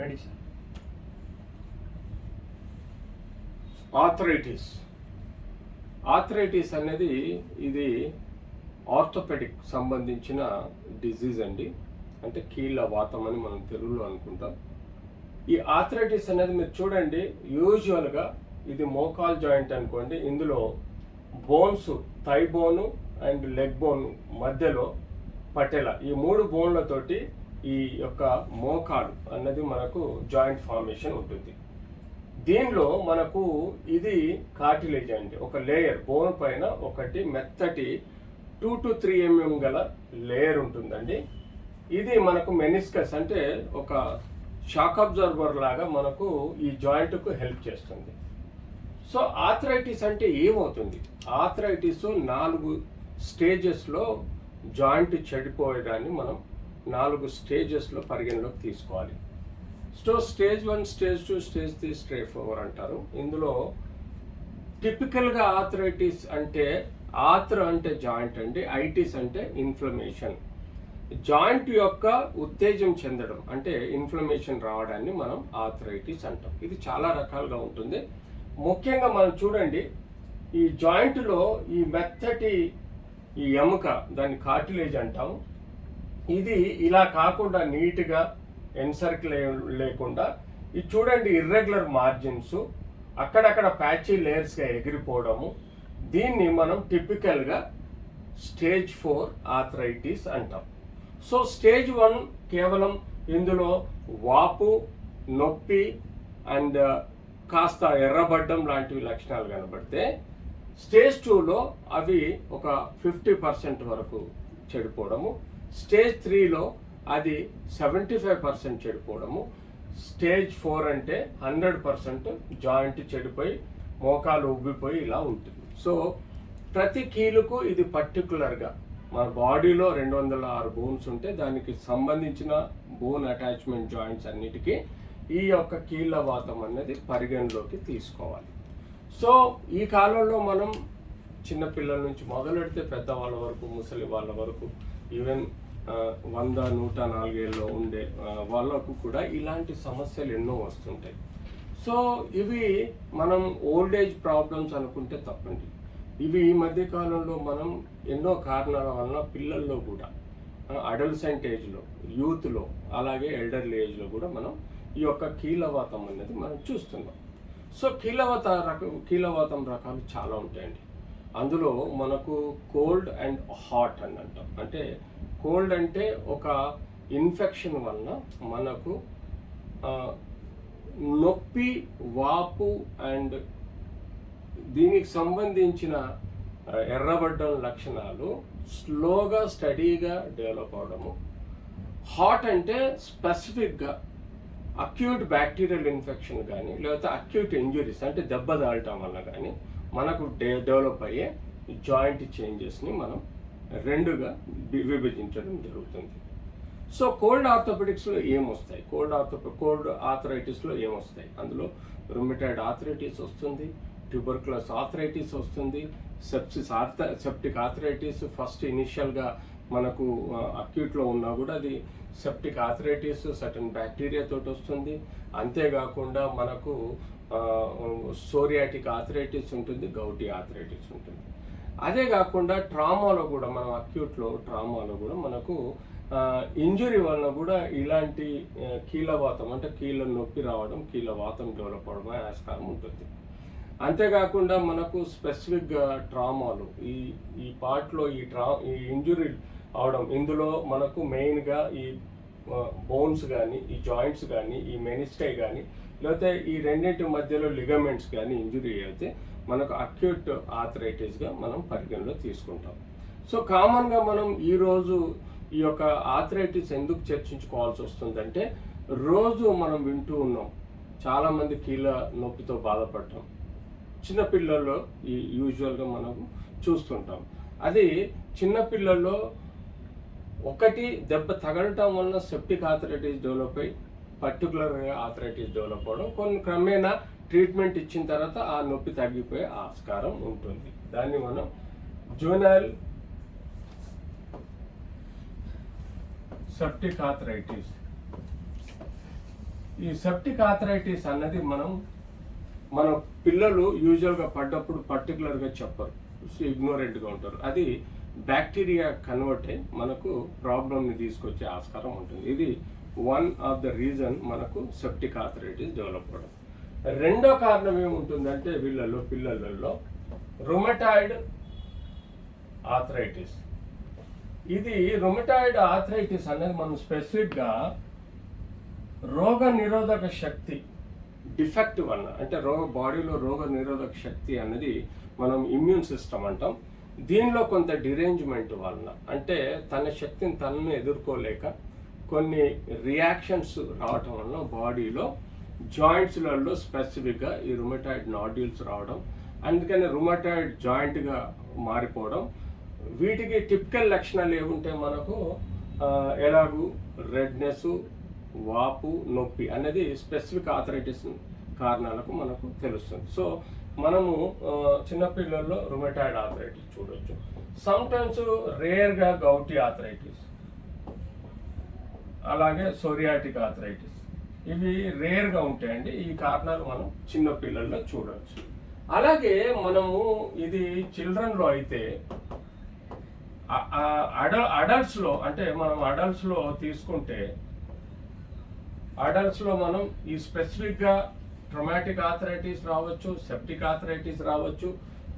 Ready sir arthritis arthritis అనేది ఇది orthopaedic సంబంధించిన డిజీజ్ అండి. అంటే కీళ్ళ వాతం అని మనం తెలుగులో అనుకుంటాం. ఈ ఆథరైటిస్ అనేది మీరు చూడండి యూజువల్గా ఇది మోకాల్ జాయింట్ అనుకోండి. ఇందులో bones thigh bone and leg bone మధ్యలో పటెల ఈ మూడు బోన్లతోటి ఈ యొక్క మోకాలు అన్నది మనకు జాయింట్ ఫార్మేషన్ ఉంటుంది. దీనిలో మనకు ఇది కార్టిలేజ్ అండి. ఒక లేయర్ బోన్ పైన ఒకటి మెత్తటి టూ టు త్రీ ఎంఎం గల లేయర్ ఉంటుందండి. ఇది మనకు మెనిస్కస్ అంటే ఒక షాక్ అబ్జర్వర్ లాగా మనకు ఈ జాయింట్కు హెల్ప్ చేస్తుంది. సో ఆథరైటిస్ అంటే ఏమవుతుంది? ఆథరైటిస్ నాలుగు స్టేజెస్లో జాయింట్ చెడిపోయడాన్ని మనం నాలుగు స్టేజెస్లో పరిగణలోకి తీసుకోవాలి. So stage one stage two stage three stage four అంటారు. ఇందులో టిపికల్గా ఆథరైటిస్ అంటే ఆథ్ర అంటే జాయింట్ అండి ఐటిస్ అంటే ఇన్ఫ్లమేషన్. జాయింట్ యొక్క ఉత్తేజం చెందడం అంటే ఇన్ఫ్లమేషన్ రావడాన్ని మనం ఆథరైటిస్ అంటాం. ఇది చాలా రకాలుగా ఉంటుంది. ముఖ్యంగా మనం చూడండి ఈ జాయింట్లో ఈ మెత్తటి ఈ ఎముక దాన్ని కార్టిలేజ్ అంటాము ఇది ఇలా కాకుండా నీట్గా ఎన్సర్కిల్ లేకుండా ఇది చూడండి ఇర్రెగ్యులర్ మార్జిన్స్ అక్కడక్కడ ప్యాచీ లేయర్స్గా ఎగిరిపోవడము. దీన్ని మనం టిపికల్గా స్టేజ్ ఫోర్ ఆథరైటిస్ అంటాం. సో స్టేజ్ వన్ కేవలం ఇందులో వాపు నొప్పి అండ్ కాస్త ఎర్రబడ్డం లాంటివి లక్షణాలు కనబడితే స్టేజ్ టూలో అవి ఒక ఫిఫ్టీ పర్సెంట్ వరకు చెడిపోవడము. స్టేజ్ త్రీలో అది సెవెంటీ ఫైవ్ పర్సెంట్ చెడిపోవడము. స్టేజ్ ఫోర్ అంటే హండ్రెడ్ పర్సెంట్ జాయింట్ చెడిపోయి మోకాలు ఉబ్బిపోయి ఇలా ఉంటుంది. సో ప్రతి కీలుకు ఇది పర్టికులర్గా. మన బాడీలో రెండు వందల ఆరు బోన్స్ ఉంటే దానికి సంబంధించిన బోన్ అటాచ్మెంట్ జాయింట్స్ అన్నిటికీ ఈ యొక్క కీళ్ళ వాతం అనేది పరిగణలోకి తీసుకోవాలి. సో ఈ కాలంలో మనం చిన్నపిల్లల నుంచి మొదలెడితే పెద్దవాళ్ళ వరకు ముసలి వాళ్ళ వరకు ఈవెన్ వంద నూట నాలుగేళ్ళలో ఉండే వాళ్ళకు కూడా ఇలాంటి సమస్యలు ఎన్నో వస్తుంటాయి. సో ఇవి మనం ఓల్డ్ ఏజ్ ప్రాబ్లమ్స్ అనుకుంటే తప్పండి. ఇవి ఈ మధ్య కాలంలో మనం ఎన్నో కారణాల వలన పిల్లల్లో కూడా అడల్సెంట్ ఏజ్లో యూత్లో అలాగే ఎల్డర్లీ ఏజ్లో కూడా మనం ఈ యొక్క కీలవాతం అనేది మనం చూస్తున్నాం. సో కీలవాత రక కీలవాతం రకాలు చాలా ఉంటాయండి. అందులో మనకు కోల్డ్ అండ్ హాట్ అని అంటాం. అంటే కోల్డ్ అంటే ఒక ఇన్ఫెక్షన్ వల్ల మనకు నొప్పి వాపు అండ్ దీనికి సంబంధించిన ఎర్రబడ్డం లక్షణాలు స్లోగా స్టడీగా డెవలప్ అవడము. హాట్ అంటే స్పెసిఫిక్గా అక్యూట్ బ్యాక్టీరియల్ ఇన్ఫెక్షన్ కానీ లేకపోతే అక్యూట్ ఇంజురీస్ అంటే దెబ్బ తాగటం వల్ల కానీ మనకు డే డెవలప్ అయ్యే జాయింట్ చేంజెస్ని మనం రెండుగా విభజించడం జరుగుతుంది. సో కోల్డ్ ఆర్థోపెటిక్స్లో ఏమొస్తాయి? కోల్డ్ ఆర్థో కోల్డ్ ఆథరైటిస్లో ఏమొస్తాయి? అందులో రుమిటైడ్ ఆథరైటిస్ వస్తుంది ట్యూబర్క్లస్ ఆథరైటిస్ వస్తుంది సెప్సిస్ ఆర్థ సెప్టిక్ ఆథరైటిస్ ఫస్ట్ ఇనిషియల్గా మనకు అక్యూట్లో ఉన్నా కూడా అది సెప్టిక్ ఆథరైటిస్ సటన్ బ్యాక్టీరియా తోటి వస్తుంది. అంతేకాకుండా మనకు సోరియాటిక్ ఆథరైటిస్ ఉంటుంది గౌటీ ఆథరైటిస్ ఉంటుంది. అదే కాకుండా ట్రామాలో కూడా మనం అక్యూట్లో ట్రామాలో కూడా మనకు ఇంజురీ వలన కూడా ఇలాంటి కీలవాతం అంటే కీళ్ళ నొప్పి రావడం కీలవాతం డెవలప్ అవడం ఆస్కారం ఉంటుంది. అంతేకాకుండా మనకు స్పెసిఫిక్గా ట్రామాలు ఈ ఈ పార్ట్లో ఈ ట్రా ఈ ఇంజురీ అవడం ఇందులో మనకు మెయిన్గా ఈ బోన్స్ కానీ ఈ జాయింట్స్ కానీ ఈ మెనిస్టై కానీ లేకపోతే ఈ రెండింటి మధ్యలో లిగమెంట్స్ కానీ ఇంజురీ అయితే మనకు అక్యూట్ ఆథరైటిస్గా మనం పరిగణలో తీసుకుంటాం. సో కామన్గా మనం ఈరోజు ఈ యొక్క ఆథరైటిస్ ఎందుకు చర్చించుకోవాల్సి వస్తుందంటే రోజు మనం వింటూ ఉన్నాం. చాలామంది కీళ్ళ నొప్పితో బాధపడటం. చిన్నపిల్లల్లో ఈ యూజువల్గా మనం చూస్తుంటాం. అది చిన్నపిల్లల్లో ఒకటి దెబ్బ తగలటం వలన సెప్టిక్ ఆథరైటిస్ డెవలప్ అయ్యి పర్టికులర్గా ఆథరైటిస్ డెవలప్ అవ్వడం. కొన్ని క్రమేణా ట్రీట్మెంట్ ఇచ్చిన తర్వాత ఆ నొప్పి తగ్గిపోయే ఆస్కారం ఉంటుంది. దాన్ని మనం జూనల్ సెప్టిక్ ఆథరైటిస్ ఈ సెప్టిక్ ఆథరైటిస్ అన్నది మనం మన పిల్లలు యూజువల్గా పడ్డప్పుడు పర్టికులర్గా చెప్పరు. ఇగ్నోరెంట్గా ఉంటారు. అది బ్యాక్టీరియా కన్వర్ట్ అయి మనకు ప్రాబ్లమ్ని తీసుకొచ్చే ఆస్కారం ఉంటుంది. ఇది వన్ ఆఫ్ ద రీజన్ మనకు సెప్టిక్ ఆథరైటిస్ డెవలప్ అవ్వడం రెండో కారణం ఏముంటుందంటే వీళ్ళల్లో పిల్లలలో రుమటాయిడ్ ఆథరైటిస్ ఇది రుమటాయిడ్ ఆథరైటిస్ అనేది మనం స్పెసిఫిక్గా రోగ నిరోధక శక్తి డిఫెక్ట్ వల్ల అంటే రోగ బాడీలో రోగ నిరోధక శక్తి అనేది మనం ఇమ్యూన్ సిస్టమ్ అంటాం. దీనిలో కొంత డిరేంజ్మెంట్ వలన అంటే తన శక్తిని తనను ఎదుర్కోలేక కొన్ని రియాక్షన్స్ రావటం వలన బాడీలో జాయింట్స్లలో స్పెసిఫిక్గా ఈ రుమటాయిడ్ నాడ్యూల్స్ రావడం అందుకని రుమటాయిడ్ జాయింట్గా మారిపోవడం. వీటికి టిపికల్ లక్షణాలు ఏముంటాయి మనకు? ఎలాగూ? రెడ్నెస్ వాపు నొప్పి అనేది స్పెసిఫిక్ ఆథరైటిస్ కారణాలకు మనకు తెలుస్తుంది. సో మనము చిన్నపిల్లల్లో రుమటాయిడ్ ఆథరైటిస్ చూడొచ్చు. సమ్ టైమ్స్ రేర్గా గౌటీ ఆథరైటిస్ అలాగే సోరియాటిక్ ఆథరైటిస్ ఇవి రేర్గా ఉంటాయండి. ఈ కారణాలు మనం చిన్న పిల్లల్లో చూడవచ్చు అలాగే మనము ఇది చిల్డ్రన్లో అయితే అడ అడల్ట్స్లో అంటే మనం అడల్ట్స్లో తీసుకుంటే అడల్ట్స్లో మనం ఈ స్పెసిఫిక్గా ట్రొమాటిక్ ఆథరైటిస్ రావచ్చు సెప్టిక్ ఆథరైటిస్ రావచ్చు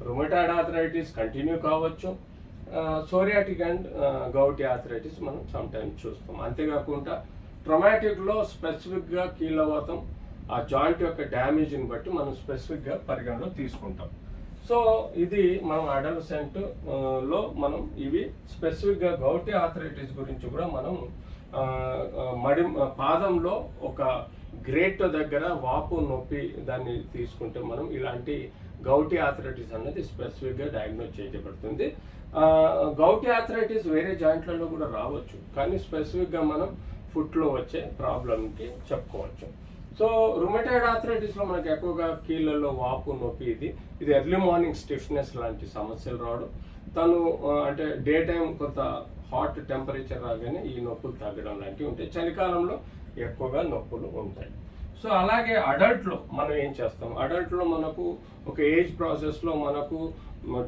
రుమటాయిడ్ ఆథరైటిస్ కంటిన్యూ కావచ్చు సోరియాటిక్ అండ్ గౌటి ఆథరైటిస్ మనం సమ్ టైమ్ చూస్తాం. అంతేకాకుండా ట్రమాటిక్లో స్పెసిఫిక్గా కీళ్ళవాతం ఆ జాయింట్ యొక్క డ్యామేజ్ని బట్టి మనం స్పెసిఫిక్గా పరిగణలో తీసుకుంటాం. సో ఇది మనం అడల్సెంట్లో మనం ఇవి స్పెసిఫిక్గా గౌటి ఆథరైటిస్ గురించి కూడా మనం మడి పాదంలో ఒక గ్రేట్ దగ్గర వాపు నొప్పి దాన్ని తీసుకుంటే మనం ఇలాంటి గౌటి ఆథరైటిస్ అన్నది స్పెసిఫిక్గా డయాగ్నోస్ చేయబడుతుంది. గౌటి ఆథరైటిస్ వేరే జాయింట్లలో కూడా రావచ్చు. కానీ స్పెసిఫిక్గా మనం ఫుట్లో వచ్చే ప్రాబ్లంకి చెప్పుకోవచ్చు. సో రుమటైడ్ ఆథరైటిస్లో మనకి ఎక్కువగా కీళ్ళలో వాపు నొప్పి ఇది. ఇది ఎర్లీ మార్నింగ్ స్టిఫ్నెస్ లాంటి సమస్యలు రావడం. తను అంటే డే టైం కొంత హాట్ టెంపరేచర్ రాగానే ఈ నొప్పులు తగ్గడం లాంటివి ఉంటాయి. చలికాలంలో ఎక్కువగా నొప్పులు ఉంటాయి. సో అలాగే అడల్ట్లో మనం ఏం చేస్తాం? అడల్ట్లో మనకు ఒక ఏజ్ ప్రాసెస్లో మనకు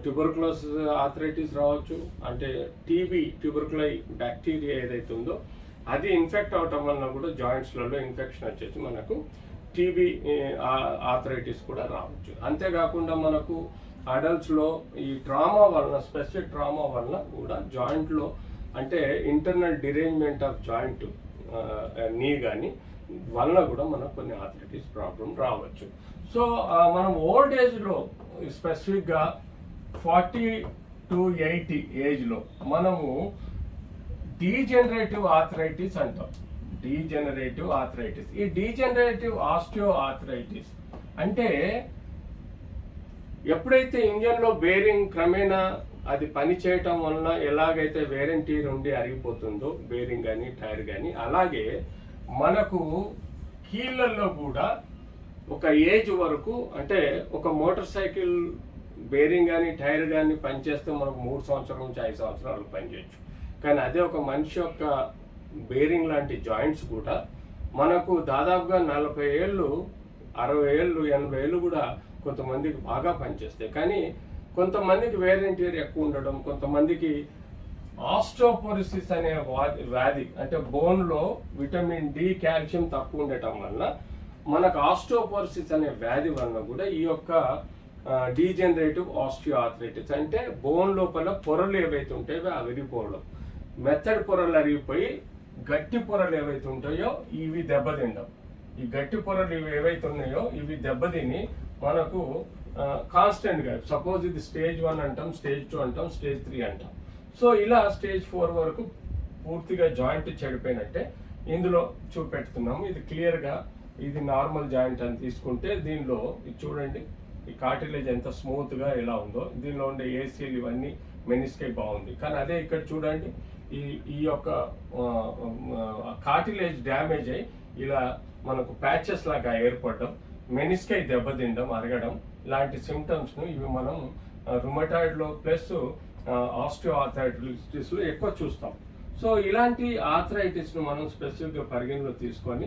ట్యూబర్క్లోస్ ఆథరైటిస్ రావచ్చు. అంటే టీబీ ట్యూబర్క్లై బ్యాక్టీరియా ఏదైతే ఉందో అది ఇన్ఫెక్ట్ అవటం వలన కూడా జాయింట్స్లలో ఇన్ఫెక్షన్ వచ్చేసి మనకు టీబీ ఆథరైటిస్ కూడా రావచ్చు. అంతేకాకుండా మనకు అడల్ట్స్లో ఈ ట్రామా వలన స్పెసిఫిక్ ట్రామా వలన కూడా జాయింట్లో అంటే ఇంటర్నల్ డిరేంజ్మెంట్ ఆఫ్ జాయింట్ నీ కానీ వలన కూడా మనకు కొన్ని ఆథరైటిస్ ప్రాబ్లం రావచ్చు. సో మనం ఓల్డ్ ఏజ్లో స్పెసిఫిక్గా ఫార్టీ టు ఎయిటీ ఏజ్లో మనము డీజనరేటివ్ ఆథరైటిస్ అంటాం. డీజనరేటివ్ ఆథరైటిస్ ఈ డీజనరేటివ్ ఆస్టియో ఆథరైటిస్ అంటే ఎప్పుడైతే ఇంజన్లో బేరింగ్ క్రమేణా అది పని చేయటం వలన ఎలాగైతే వేరెంటీర్ ఉండి అరిగిపోతుందో బేరింగ్ కానీ టైర్ కానీ అలాగే మనకు కీళ్ళల్లో కూడా ఒక ఏజ్ వరకు అంటే ఒక మోటార్ సైకిల్ బేరింగ్ కానీ టైర్ కానీ పనిచేస్తే మనకు మూడు సంవత్సరాల నుంచి ఐదు సంవత్సరాలు పనిచేయచ్చు. కానీ అదే ఒక మనిషి యొక్క బేరింగ్ లాంటి జాయింట్స్ కూడా మనకు దాదాపుగా నలభై ఏళ్ళు అరవై ఏళ్ళు ఎనభై ఏళ్ళు కూడా కొంతమందికి బాగా పనిచేస్తాయి. కానీ కొంతమందికి వేరెంటీర్ ఎక్కువ ఉండడం కొంతమందికి ఆస్ట్రోపోరిసిస్ అనే వా- వ్యాధి అంటే బోన్లో విటమిన్ డి కాల్షియం తక్కువ ఉండటం వల్ల మనకు ఆస్ట్రోపోరిసిస్ అనే వ్యాధి వలన కూడా ఈ యొక్క డీజనరేటివ్ ఆస్టియో ఆథరైటిస్ అంటే బోన్ లోపల పొరలు ఏవైతే ఉంటాయో అవి విరిగిపోవడం మెత్తడి పొరలు అరిగిపోయి గట్టి పొరలు ఏవైతే ఉంటాయో ఇవి దెబ్బతిండం. ఈ గట్టి పొరలు ఇవి ఏవైతే ఉన్నాయో ఇవి దెబ్బతిని మనకు కాన్స్టెంట్గా సపోజ్ ఇది స్టేజ్ వన్ అంటాం స్టేజ్ టూ అంటాం స్టేజ్ త్రీ అంటాం. సో ఇలా స్టేజ్ ఫోర్ వరకు పూర్తిగా జాయింట్ చెడిపోయినట్టే ఇందులో చూపెడుతున్నాము. ఇది క్లియర్గా ఇది నార్మల్ జాయింట్ అని తీసుకుంటే దీనిలో ఇది చూడండి ఈ కాటిలేజ్ ఎంత స్మూత్గా ఎలా ఉందో. దీనిలో ఉండే ఏసీలు ఇవన్నీ మెనిస్కే బాగుంది. కానీ అదే ఇక్కడ చూడండి ఈ ఈ యొక్క కార్టిలేజ్ డ్యామేజ్ అయ్యి ఇలా మనకు ప్యాచెస్ లాగా ఏర్పడడం మెనిస్కై దెబ్బతిండడం అరగడం లాంటి సిమ్టమ్స్ను ఇవి మనం రుమటాయిడ్లో ప్లస్ ఆస్టియో ఆథరైటిస్లో ఎక్కువ చూస్తాం. సో ఇలాంటి ఆథరైటిస్ను మనం స్పెసిఫిక్గా పరిగణలో తీసుకొని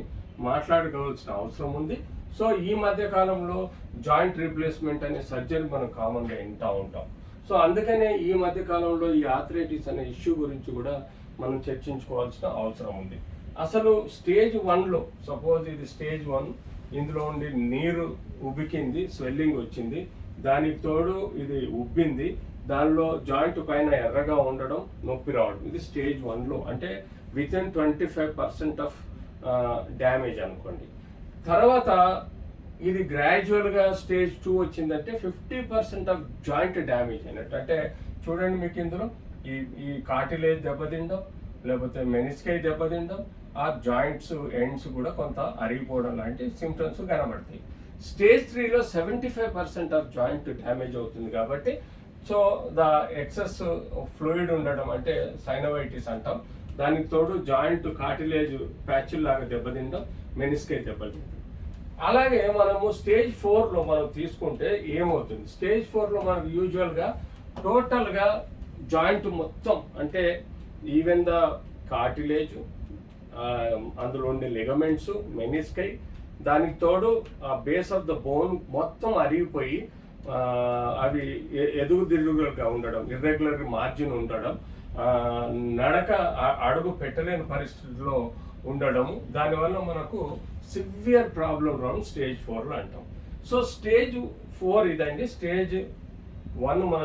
మాట్లాడుకోవాల్సిన అవసరం ఉంది. సో ఈ మధ్య కాలంలో జాయింట్ రీప్లేస్మెంట్ అనే సర్జరీ మనం కామన్గా వింటూ ఉంటాం. సో అందుకనే ఈ మధ్య కాలంలో ఈ ఆథరైటిస్ అనే ఇష్యూ గురించి కూడా మనం చర్చించుకోవాల్సిన అవసరం ఉంది. అసలు స్టేజ్ వన్లో సపోజ్ ఇది స్టేజ్ వన్ ఇందులో ఉండి నీరు ఉబికింది స్వెల్లింగ్ వచ్చింది. దానికి తోడు ఇది ఉబ్బింది. దానిలో జాయింట్ పైన ఎర్రగా ఉండడం నొప్పి రావడం. ఇది స్టేజ్ వన్లో అంటే with in twenty five percent of damage అనుకోండి. తర్వాత ఇది గ్రాడ్యువల్గా స్టేజ్ టూ వచ్చిందంటే fifty percent of joint damage అయినట్టు అంటే చూడండి మీకు ఇందులో ఈ ఈ కాటిలేజ్ దెబ్బతిండం లేకపోతే మెనిస్కై దెబ్బతిండం ఆ జాయింట్స్ ఎండ్స్ కూడా కొంత అరిగిపోవడం లాంటి సిమ్టమ్స్ కనబడతాయి. స్టేజ్ త్రీలో seventy five percent of joint damage అవుతుంది కాబట్టి సో ద ఎక్సెస్ ఫ్లూయిడ్ ఉండడం అంటే సైనవైటిస్ అంటాం. దానికి తోడు జాయింట్ కాటిలేజ్ ప్యాచుల్ లాగా దెబ్బతిండం మెనిస్కై దెబ్బతింటాం అలాగే మనము స్టేజ్ ఫోర్లో మనం తీసుకుంటే ఏమవుతుంది? స్టేజ్ ఫోర్లో మనకు యూజువల్గా టోటల్గా జాయింట్ మొత్తం అంటే ఈవెన్ ద కార్టిలేజ్ అందులో ఉండే లెగమెంట్స్ మెనిస్కై దానికి తోడు ఆ బేస్ ఆఫ్ ద బోన్ మొత్తం అరిగిపోయి అవి ఎదుగుదిరుగులుగా ఉండడం ఇర్రెగ్యులర్ మార్జిన్ ఉండడం నడక అడుగు పెట్టలేని పరిస్థితిలో ఉండడము దానివల్ల మనకు సివియర్ ప్రాబ్లం రాంగ్ స్టేజ్ ఫోర్లో అంటాం. సో స్టేజ్ ఫోర్ ఇదండి. స్టేజ్ వన్ మన